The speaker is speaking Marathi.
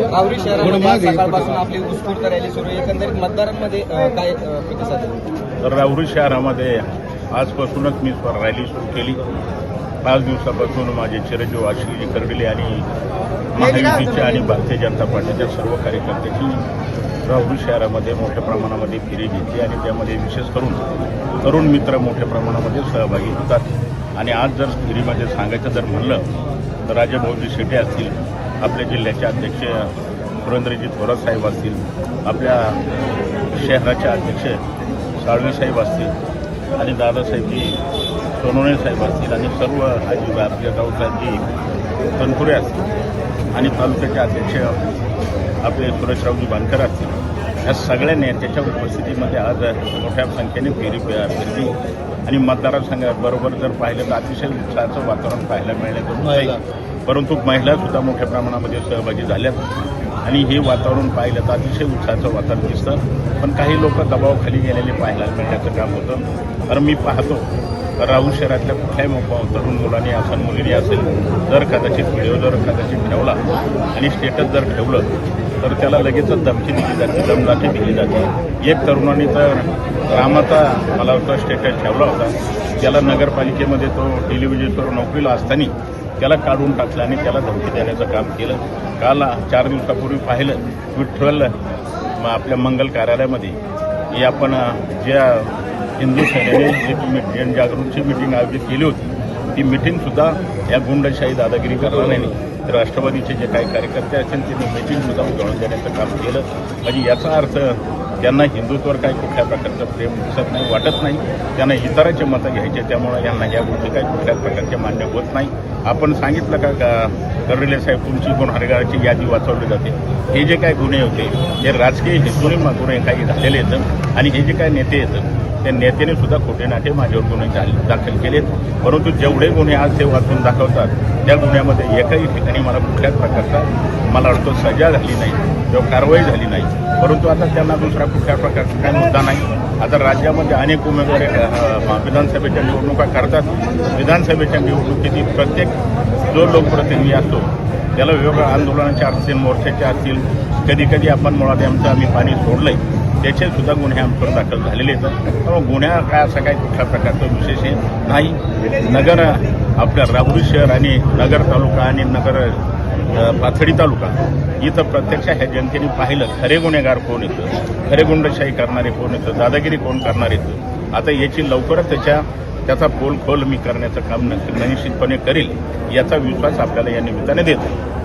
राहुरी शहरामध्ये आज सकाळपासून आपली उत्स्फूर्त रॅली सुरू आहे. एकंदरीत मतदारांमध्ये काय प्रतिसाद आहे? तर राहुरी शहरामध्ये आजपासूनच मी रॅली सुरू केली. पाच दिवसापासून माझे चिरंजीव आशिषजी कर्डिले आणि महायुतीच्या आणि भारतीय जनता पार्टीच्या सर्व कार्यकर्त्याची राहुरी शहरामध्ये मोठ्या प्रमाणामध्ये फेरी घेतली आणि त्यामध्ये विशेष करून तरुण मित्र मोठ्या प्रमाणामध्ये सहभागी होतात. आणि आज जर फेरीमध्ये सांगायचं जर म्हणलं तर राजाभाऊजी शेटे असतील आपल्या जिल्ह्याचे अध्यक्ष पुरंदरजी थोरात साहेब असतील आपल्या शहराचे अध्यक्ष साळवे साहेब असतील आणि दादासाहेबजी सोनवणे साहेब असतील आणि सर्व आजी आपल्या गावसाहेबजी तनपुरे असतील आणि तालुक्याचे अध्यक्ष आपले सुरेशरावजी बांधकर असतील ह्या सगळ्या नेत्याच्या उपस्थितीमध्ये आज मोठ्या संख्येने फेरी फेरी आणि मतदारसंघाबरोबर जर पाहिलं तर अतिशय उत्साहाचं वातावरण पाहायला आहे. परंतु महिला सुद्धा मोठ्या प्रमाणामध्ये सहभागी झाल्यात. आणि हे वातावरण पाहिलं तर अतिशय उत्साहाचं वातावरण दिसतं. पण काही लोक दबावाखाली गेलेले पाहायला मिळण्याचं काम होतं. तर मी पाहतो तर राहुल शहरातल्या कुठल्याही मोठा तरुण मुलांनी असेल मुलीने असेल जर कदाचित व्हिडिओ जर कदाचित ठेवला आणि स्टेटस जर ठेवलं तर त्याला लगेचच धमकी दिली जाते दमदाटी दिली जाते. एक तरुणाने तर रामाचा मला वाटतं स्टेटस ठेवला होता. त्याला नगरपालिकेमध्ये तो टेलिव्हिजनवर नोकरीला असताना त्याला काढून टाकलं आणि त्याला धमकी देण्याचं काम केलं. काल चार दिवसापूर्वी पाहिलं विठ्ठल आपल्या मंगल कार्यालयामध्ये. की आपण ज्या हिंदू सेनेने जी जनजागृतीची मिटिंग आयोजित केली होती. ती मिटिंगसुद्धा या गुंडशाही दादागिरी करणार नाही तर राष्ट्रवादीचे जे काही कार्यकर्ते असतील त्यांनी मिटिंगसुद्धा उजळून देण्याचं काम केलं. म्हणजे याचा अर्थ त्यांना हिंदुत्वावर काही कुठल्या प्रकारचं प्रेम दिसत नाही वाटत नाही. त्यांना इतरांचे मतं घ्यायचे त्यामुळे यांना या गोष्टी काही कुठल्याच प्रकारचे मान्य होत नाही. आपण सांगितलं का का कर्डिले साहेब तुमची गुन्हेगाराची यादी वाचवली जाते. हे जे काही गुन्हे होते हे राजकीय हेतूने गुन्हे काही झालेले येतं आणि हे जे काही नेते येतं त्या नेत्याने सुद्धा खोटे नाटे माझ्यावर गुन्हे दाखल केलेत. परंतु जेवढे गुन्हे आज ते वाचून दाखवतात त्या गुन्ह्यामध्ये एकाही ठिकाणी मला कुठल्याच प्रकारचा मला वाटतं सजा झाली नाही किंवा कारवाई झाली नाही. परंतु आता त्यांना दुसरा कुठल्या प्रकारचा काय मुद्दा नाही. आता राज्यामध्ये अनेक उमेदवार विधानसभेच्या निवडणुका करतात विधानसभेच्या निवडणुकीतील प्रत्येक जो लोकप्रतिनिधी असतो त्याला वेगवेगळ्या आंदोलनाच्या असतील मोर्चाच्या असतील कधी कधी आपण मुळात आमचं आम्ही पाणी सोडलंय. आहे सुद्धा गुन्हे आमच्यावर दाखल झालेले आहेत. त्यामुळे गुन्हा काय असा काही कुठल्या प्रकारचा विशेष नाही. नगर आपल्या राहुरी शहर आणि नगर तालुका आणि नगर पाथडी तालुका इथं प्रत्यक्ष ह्या जनतेने पाहिलं खरे गुन्हेगार कोण येतं? खरे गुंडशाही करणारे कोण येतं? दादागिरी कोण करणार येतं? आता याची लवकरच त्याच्या त्याचा पोल खोल मी करण्याचं काम निश्चितपणे करील याचा विश्वास आपल्याला या निमित्ताने देतो.